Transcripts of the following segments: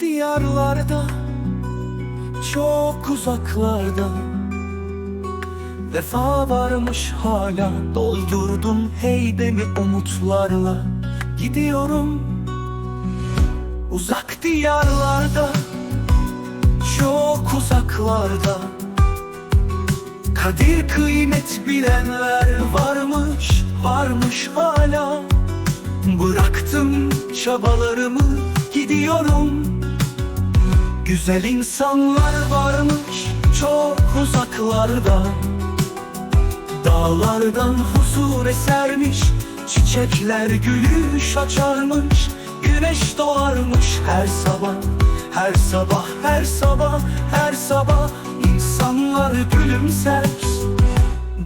diyarlarda Çok uzaklarda. Vefa varmış hala Doldurdum heybemi umutlarla. Gidiyorum Uzak diyarlarda Çok uzaklarda. Kadir kıymet bilenler varmış Varmış hala. Bıraktım çabalarımı gidiyorum. Güzel insanlar varmış çok uzaklarda. Dağlardan huzur esermiş Çiçekler gülüş açarmış Güneş doğarmış her sabah Her sabah, her sabah, her sabah. İnsanlar gülümser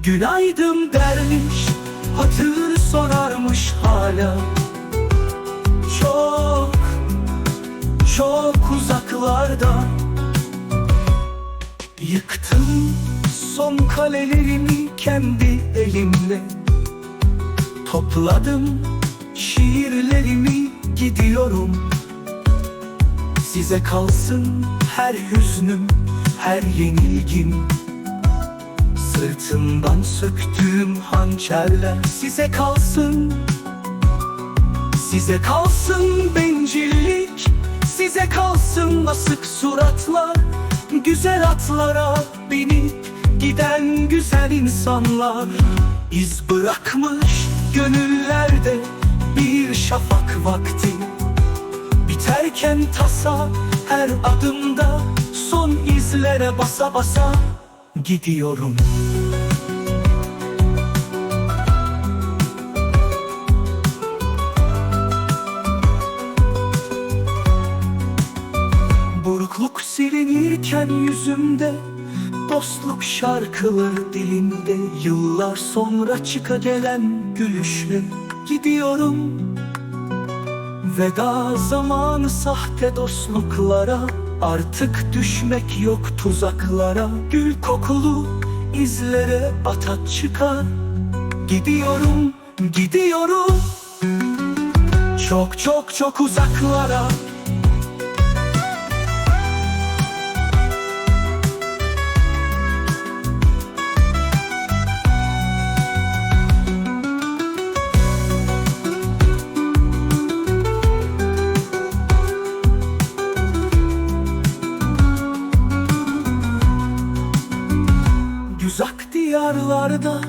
Günaydın dermiş Hatır sorarmış hala Yıktım son kalelerimi kendi elimle. Topladım şiirlerimi gidiyorum. Size kalsın her hüznüm, her yenilgim. Sırtımdan söktüğüm hançerler size kalsın. Size kalsın bencillik Size kalsın asık suratlar Güzel atlara binip giden güzel insanlar. İz bırakmış gönüllerde bir şafak vakti. Biterken tasa her adımda son izlere basa basa gidiyorum Burukluk silinirken yüzümde Dostluk şarkıları dilimde Yıllar sonra çıka gelen gülüşle Gidiyorum. Veda zamanı sahte dostluklara Artık düşmek yok tuzaklara. Gül kokulu izlere batak çıkar. Gidiyorum, gidiyorum. Çok çok çok uzaklara diyarlarda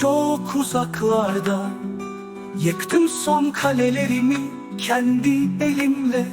Çok uzaklarda. Yıktım son kalelerimi kendi elimle